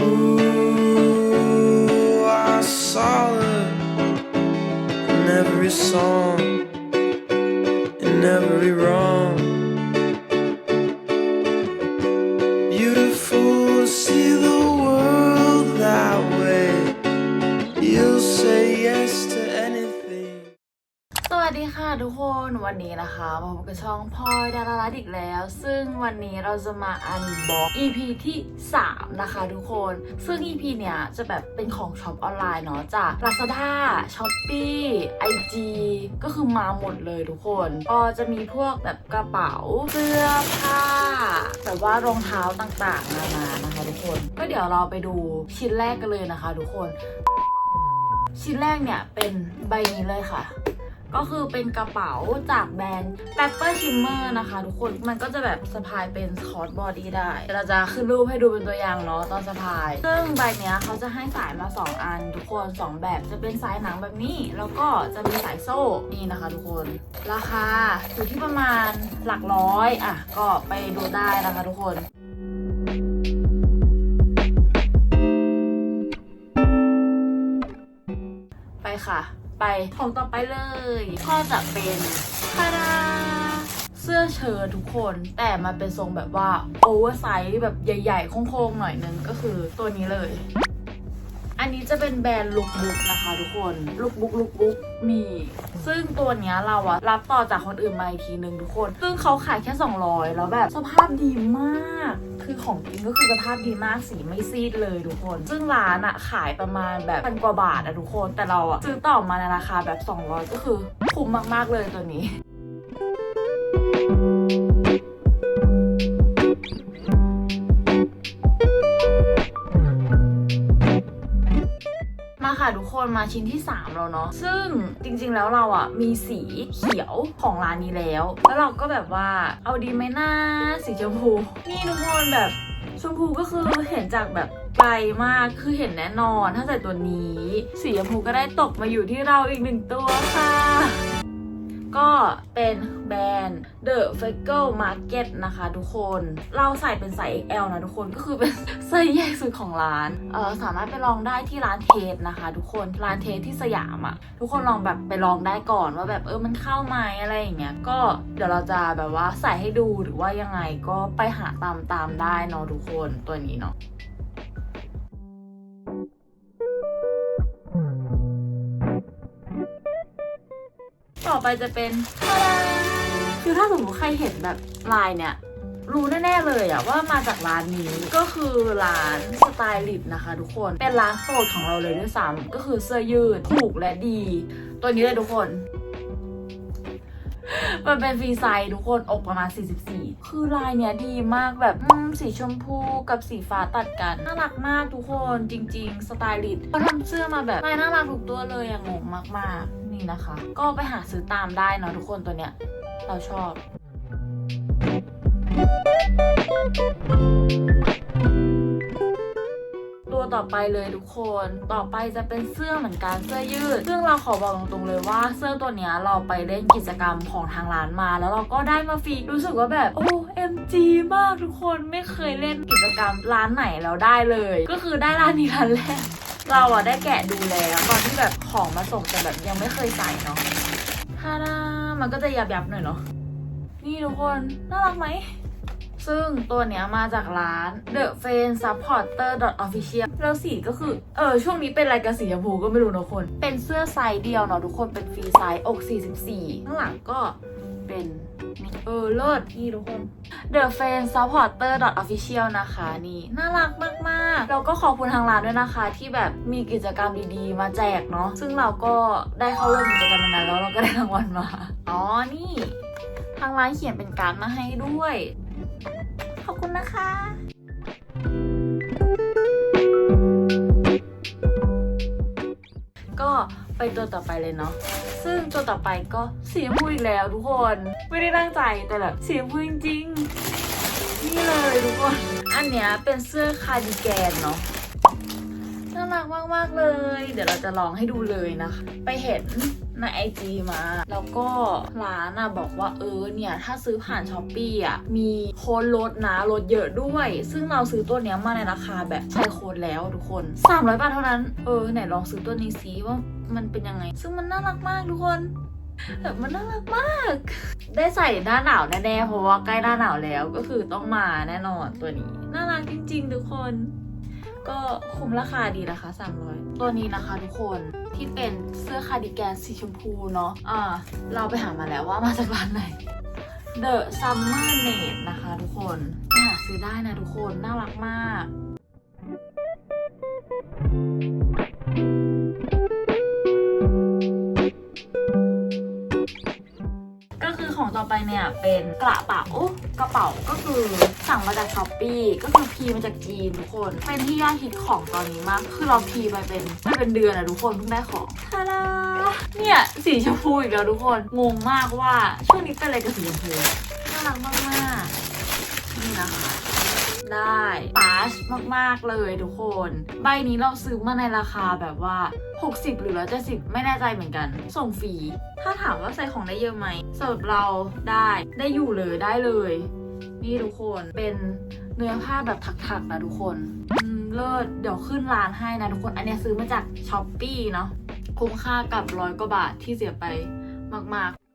Ooh, I saw in every song, in every wrong. Beautiful see the world that way. You'll say yes to วัสดีค่ะทุกคนวันนี้นะคะมาพบกับช่องพลอยดารารัตอีกแล้ว ซึ่งวันนี้เราจะมาอันบ็อก EP ที่ 3 นะคะทุกคน ซึ่ง EP เนี้ยจะแบบเป็นของช็อปออนไลน์เนาะจาก Lazada Shopee IG ก็คือมาหมดเลยทุกคนก็จะมีพวกแบบกระเป๋าเสื้อผ้าแบบว่ารองเท้าต่างๆนานานะคะทุกคน ก็เดี๋ยวเราไปดูชิ้นแรกกันเลยนะคะ ทุกคน ชิ้นแรกเนี่ยเป็นใบนี้เลยค่ะ ก็คือเป็นกระเป๋าจากแบรนด์ Pepper Shimmer นะคะ ทุกคนมันก็จะแบบสะพายเป็นคอร์ดบอดี้ได้ เราจะขึ้นรูปให้ดูเป็นตัวอย่างเนาะตอนสะพาย ซึ่งใบเนี้ยเขาจะให้สายมา 2 อัน ทุกคน 2 แบบจะเป็นสายหนังแบบนี้ แล้วก็จะมีสายโซ่นี่นะคะ ทุกคน ราคาอยู่ที่ประมาณหลักร้อยอะก็ไปดูได้นะคะทุกคนไปค่ะ ไปของต่อไปเลย ก็จะเป็นคาดาเสื้อเชิ้ตทุกคนแต่มันเป็นทรงแบบว่าโอเวอร์ไซส์แบบใหญ่ ๆ โค้งๆหน่อยนึงก็คือตัวนี้เลย อันนี้จะเป็นแบรนด์ลุกบุ๊กนะคะทุกคนลุกบุ๊กลุกบุ๊กมี ซึ่งตัวเนี้ยเราอะรับต่อจากคนอื่นมาอีกทีนึงทุกคน ซึ่งเขาขายแค่ 200 แล้วแบบสภาพดีมาก คือของจริงก็คือสภาพดีมากสีไม่ซีดเลยทุกคน ซึ่งร้านอะขายประมาณแบบพันกว่าบาทอะทุกคน แต่เราอะซื้อต่อมาในราคาแบบ 200 ก็คือคุ้มมากๆเลยตัวนี้ นมาชิ้นที่ 3 แล้วเนาะซึ่งจริงๆแล้วเราอะมีสีเขียวของร้านนี้แล้ว แล้วเราก็แบบว่าเอาดีไหมนะสีชมพู นี่ทุกคนแบบชมพูก็คือเห็นจากแบบไกลมากคือเห็นแน่นอนถ้าใส่ตัวนี้ สีชมพูก็ได้ตกมาอยู่ที่เราอีกหนึ่งตัวค่ะ ก็เป็นแบรนด์ The f a c e Market นะคะทุกคน เราใส่เป็นไซส์ XL นะทุกคนก็คือเป็นไซส์ใหญ่สุดของร้านเออสามารถไปลองได้ที่ร้านเทสนะคะ ทุกคนร้านเทสที่สยามอะ่ะ ทุกคนลองแบบไปลองได้ก่อนว่าแบบเออมันเข้าไหมอะไรอย่างเงี้ยก็เดี๋ยวเราจะแบบว่าใส่ให้ดูหรือว่ายังไงก็ไปหาตามตามได้เนาะทุกคนตัวนี้เนาะ ต่อไปจะเป็นคือถ้าสมมติใครเห็นแบบลายเนี่ย รู้แน่ๆเลยอะว่ามาจากร้านนี้ก็คือร้านสไตลิสต์นะคะ ทุกคนเป็นร้านโปรดของเราเลยด้วยซ้ำก็คือเสื้อยืดถูกและดี ตัวนี้เลยทุกคน มันเป็นฟรีไซส์ทุกคนอกประมาณ 44 คือลายเนี้ยดีมากแบบสีชมพูกับสีฟ้าตัดกัน น่ารักมากทุกคนจริง ๆ สไตลิสต์เขาทำเสื้อมาแบบลายน่ารักทุกตัวเลยอะงงมากๆ นี่นะคะ ก็ไปหาซื้อตามได้เนาะทุกคนตัวเนี้ย เราชอบตัว ต่อไปเลยทุกคน ต่อไปจะเป็นเสื้อเหมือนกันเสื้อยืด ซึ่งเราขอบอกตรงๆเลยว่าเสื้อตัวเนี้ยเราไปเล่นกิจกรรมของทางร้านมา แล้วเราก็ได้มาฟรีรู้สึกว่าแบบโอ้ MG มจีมากทุกคนไม่เคยเล่นกิจกรรมร้านไหนแล้วได้เลย ก็คือได้ร้านนี้ร้านแรกเราอะได้แกะดูแล้วตอนที่แบบของมาส่งแต่แบบยังไม่เคยใส่เนาะฮาดามันก็จะยับยับๆหน่อยเนาะนี่ทุกคนน่ารักไหม ซึ่งตัวเนี้ยมาจากร้าน The Fan Supporter Official แล้วสีก็คือ เออ ช่วงนี้เป็นอะไรกับสีชมพูก็ไม่รู้นะคน เป็นเสื้อไซส์เดียวเนาะทุกคนเป็นฟรีไซส์อก 44 ข้างหลังก็เป็นเออเลิศนี่ทุกคน The Fan Supporter Official นะคะ นี่น่ารักมากๆ แล้วก็ขอบคุณทางร้านด้วยนะคะ ที่แบบมีกิจกรรมดีๆ มาแจกเนาะซึ่งเราก็ได้เข้าร่วมกิจกรรมนั้นแล้วเราก็ได้รางวัลมา อ๋อนี่ ทางร้านเขียนเป็นการ์ดมาให้ด้วย คุณนะคะก็ไปตัวต่อไปเลยเนาะ ซึ่งตัวต่อไปก็สีชมพูอีกแล้วทุกคน ไม่ได้ตั้งใจแต่แบบสีชมพูจริงๆ นี่เลยทุกคน อันเนี้ยเป็นเสื้อคาร์ดิแกนเนาะ รักมาก ๆ เลย เดี๋ยวเราจะลองให้ดูเลยนะคะ ไปเห็นในไอจีมา แล้วก็ร้านอะบอกว่าเออเนี่ย ถ้าซื้อผ่านช้อปปี้อะมีโค้ดลดนะลดเยอะด้วย ซึ่งเราซื้อตัวเนี้ยมาในราคาแบบใช้โค้ดแล้วทุกคน 300 บาทเท่านั้น เออ ไหนลองซื้อตัวนี้ซิว่ามันเป็นยังไง ซึ่งมันน่ารักมากทุกคนแบบมันน่ารักมาก ได้ใส่หน้าหนาวแน่ๆเพราะว่าใกล้หน้าหนาวแล้วก็คือต้องมาแน่นอนตัวนี้ น่ารักจริง ๆ ทุกคน ก็คุ้มราคาดีนะคะ 300 ตัวนี้นะคะทุกคนที่เป็นเสื้อคาร์ดิแกนสีชมพูเนาะอ่าเราไปหามาแล้วว่ามาจากร้านไหน The Summer n a t นะคะทุกคนหาซื้อได้นะทุกคนน่ารักมาก ของต่อไปเนี่ยเป็นกระเป๋ากระเป๋าก็คือสั่งมาจากช้อปปีก็คือพีมาจากจีนทุกคน เป็นที่ยอดฮิตของตอนนี้มาก คือเราพีไปเป็นไม่เป็นเดือนอะทุกคนเพิ่งได้ของทาดาเนี่ยสีชมพูอีกแล้วทุกคนงงมากว่าช่วงนี้เป็นอะไรกับสีชมพูน่ารักมากๆนี่นะคะ ได้ปาชมากๆเลยทุกคน ใบนี้เราซื้อมาในราคาแบบว่า 60 หรือ 170 ไม่แน่ใจเหมือนกัน ส่งฟรี ถ้าถามว่าใส่ของได้เยอะไหมสำหรับเราได้ได้อยู่เลยได้เลย นี่ทุกคนเป็นเนื้อผ้าแบบถักๆนะทุกคนเลิศเดี๋ยวขึ้นร้านให้นะทุกคน อันนี้ซื้อมาจากช้อปปีเนาะคุ้มค่ากับร้อยกว่าบาทที่เสียไปมากๆ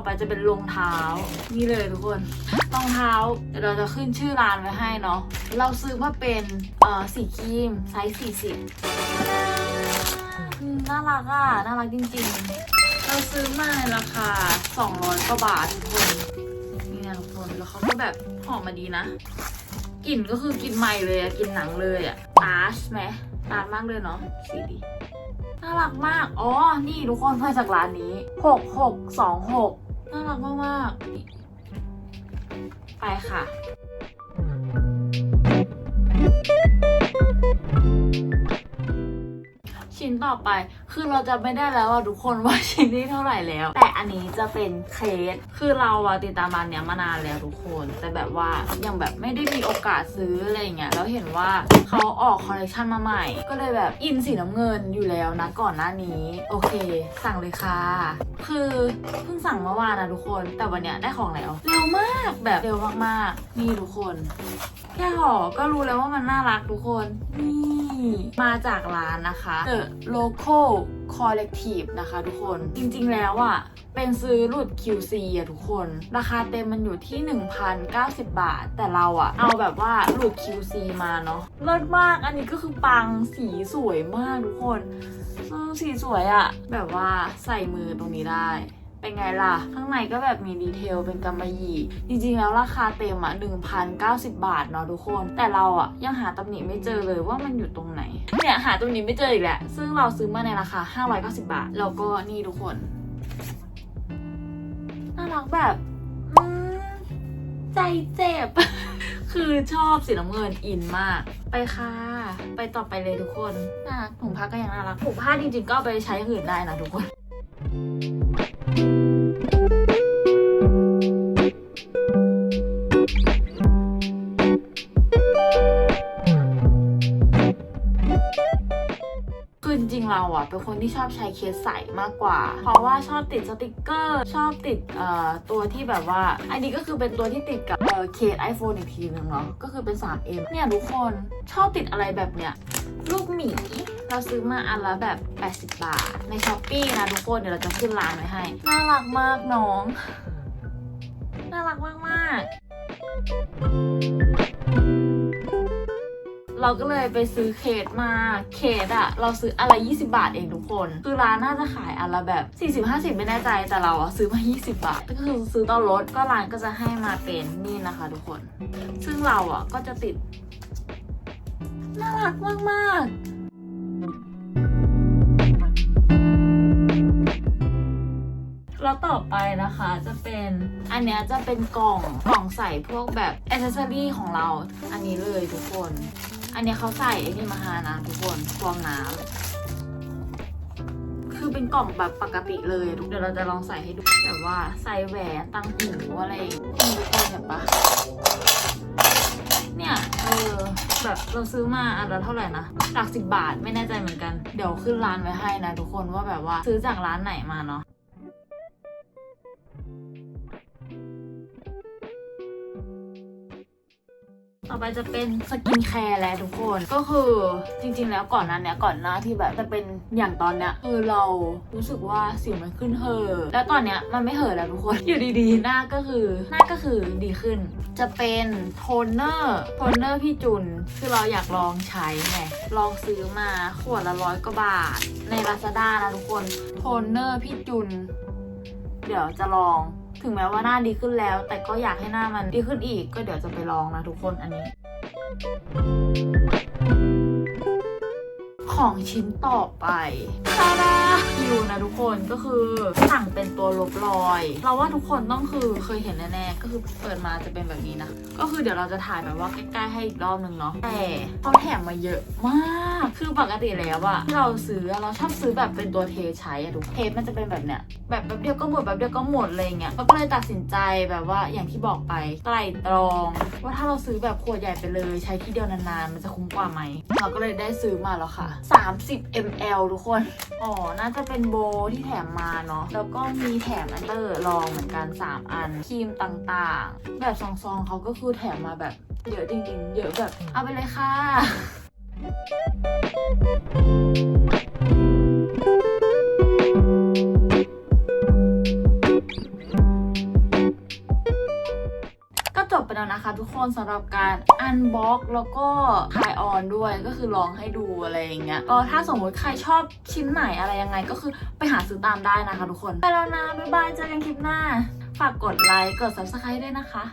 อไปจะเป็นรองเท้า นี่เลยทุกคนรองเท้าเดี๋ยวเราจะขึ้นชื่อร้านไว้ให้เนาะเราซื้อมาเป็นเอ่อสีครีมไซส์40น่ารักอะน่ารักจริงๆ เราซื้อมาในราคา 200กว่าบาททุกคนนี่นะทุกคนแล้วเขาก็แบบหอมมาดีนะกลิ่นก็คือกลิ่นใหม่เลยอะกลิ่นหนังเลยอะตาชไหมตาชมากเลยเนาะสีดีน่ารักมาก อ๋อ นี่ทุกคนมาจากร้านนี้ 6626 น่ารักมากๆไปค่ะ ชิ้นต่อไป คือเราจะไม่ได้แล้วอะทุกคนว่าชิ้นนี้เท่าไหร่แล้ว แต่อันนี้จะเป็นเคสคือเราอะติดตามร้านเนี้ยมานานแล้วทุกคน แต่แบบว่ายังแบบไม่ได้มีโอกาสซื้ออะไรเงี้ยแล้วเห็นว่าเขาออกคอลเลคชันมาใหม่ ก็เลยแบบอินสีน้ำเงินอยู่แล้วนะก่อนหน้านี้ โอเค สั่งเลยค่ะ คือเพิ่งสั่งเมื่อวานนะทุกคน แต่วันเนี้ยได้ของแล้วเร็วมากแบบเร็วมากๆนี่ทุกคน ค่ห่อก็รู้แล้วว่ามันน่ารักทุกคน นี่มาจากร้านนะคะ The Local Collective นะคะทุกคน จริงๆแล้วอะ่ะเป็นซื้อหลุด QC อะทุกคน ราคาเต็มมันอยู่ที่ 1,090 บาท แต่เราอะเอาแบบว่าหลุด QC มาเนาะเลิศมากอันนี้ก็คือปังสีสวยมากทุกคนสีสวยอะแบบว่าใส่มือตรงนี้ได้ เป็นไงล่ะ ข้างในก็แบบมีดีเทลเป็นกำมะหยี่ จริงๆแล้วราคาเต็มอะ 1,090 บาทเนาะทุกคน แต่เราอะ ยังหาตำหนิไม่เจอเลยว่ามันอยู่ตรงไหน เนี่ย หาตำหนิไม่เจออีกแหละ ซึ่งเราซื้อมาในราคา 590 บาท แล้วก็นี่ทุกคน น่ารักแบบใจเจ็บ คือชอบสีน้ำเงินอินมาก ไปค่ะ ไปต่อไปเลยทุกคนน่ารักถุงผ้าก็ยังน่ารักถุงผ้าจริงๆก็ไปใช้อย่างอื่นได้นะทุกคน จริงๆเราอะเป็นคนที่ชอบใช้เคสใสมากกว่า เพราะว่าชอบติดสติกเกอร์ ชอบติดเอ่อตัวที่แบบว่า อันนี้ก็คือเป็นตัวที่ติดกับเอ่อเคส iPhone อีกทีหนึ่งเนาะก็คือเป็น 3M เนี่ยทุกคนชอบติดอะไรแบบเนี้ยลูกหมีเราซื้อมาอันละแบบ 80 บาท ในช้อปปีนะทุกคนเดี๋ยวเราจะขึ้นร้านไว้ให้ น่ารักมากน้อง น่ารักมากๆ เราก็เลยไปซื้อเคสมาเคสอะเราซื้ออะไร 20 บาทเองทุกคน คือร้านน่าจะขายอันละแบบ 40-50 ไม่แน่ใจแต่เราอะซื้อมา 20 บาท ก็คือซื้อตอนลดก็ร้านก็จะให้มาเป็นนี่นะคะทุกคน ซึ่งเราอะก็จะติด น่ารักมากๆแล้วต่อไปนะคะจะเป็นอันเนี้ยจะเป็นกล่องกล่องใส่พวกแบบอ c เซอรี่ของเรา อันนี้เลยทุกคน อันเนี้ยเขาใส่ไอ้นี่มาหานะทุกคนฟองน้ำคือเป็นกล่องแบบปกติเลยทุกเดี๋ยวเราจะลองใส่ให้ดูแบบว่าใส่แหวนตั้งหูอะไรอย่างงี้นี่ทุกคนเห็นปะเนี่ยเออแบบเราซื้อมาอันละเท่าไหร่นะหลักสิบบาทไม่แน่ใจเหมือนกัน เดี๋ยวขึ้นร้านไว้ให้นะทุกคนว่าแบบว่าซื้อจากร้านไหนมาเนาะ ต่อไปจะเป็นสกินแคร์แล้วทุกคน ก็คือจริง ๆ แล้วก่อนนั้นเนี้ยก่อนหน้าที่แบบจะเป็นอย่างตอนเนี้ยคือเรารู้สึกว่าสิวมันขึ้นเห่อแล้วตอนเนี้ยมันไม่เห่อแล้วทุกคนอยู่ดีๆ หน้าก็คือหน้าก็คือดีขึ้น จะเป็นโทนเนอร์โทนเนอร์พี่จุนคือเราอยากลองใช้ไงลองซื้อมาขวดละร้อยกว่าบาทใน Lazada นะทุกคนโทนเนอร์พี่จุน เดี๋ยวจะลอง ถึงแม้ว่าหน้าดีขึ้นแล้ว แต่ก็อยากให้หน้ามันดีขึ้นอีก ก็เดี๋ยวจะไปลองนะทุกคนอันนี้ ของชิ้นต่อไปตาดาคิวนะทุกคนก็คือสั่งเป็นตัวลบรอย เราว่าทุกคนต้องคือเคยเห็นแน่ๆก็คือเปิดมาจะเป็นแบบนี้นะ ก็คือเดี๋ยวเราจะถ่ายแบบว่าใกล้ๆให้อีกรอบหนึ่งเนาะแต่เขาแถมมาเยอะมากคือปกติแล้วอะที่เราซื้อเราชอบซื้อแบบเป็นตัวเทใช้อะทุกเทปมันจะเป็นแบบเนี้ย แบบแป๊บเดียวก็หมดแบบเดียวก็หมดอะไรเงี้ยก็เลยตัดสินใจแบบว่าอย่างที่บอกไปไตร่ตรอง ว่าถ้าเราซื้อแบบขวดใหญ่ไปเลย ใช้ที่เดียวนานๆ มันจะคุ้มกว่าไหมเราก็เลยได้ซื้อมาแล้วค่ะ 30 ml ทุกคนอ๋อน่าจะเป็นโบที่แถมมาเนาะแล้วก็มีแถมอันเตอร์ลองเหมือนกัน 3 อันครีมต่างๆ แบบซองๆเขาก็คือแถมมาแบบเยอะจริงๆ เยอะแบบเอาไปเลยค่ะก็จ นะคะทุกคนสำหรับการอันบ็อกแล้วก็ทายออนด้วยก็คือลองให้ดูอะไรอย่างเงี้ยก็ถ้าสมมติใครชอบชิ้นไหนอะไรยังไง ก็คือไปหาซื้อตามได้นะคะทุกคน ไปแล้วนะ บ๊ายบาย เจอกันคลิปหน้า ฝากกดไลค์ กด subscribe ด้วยนะคะ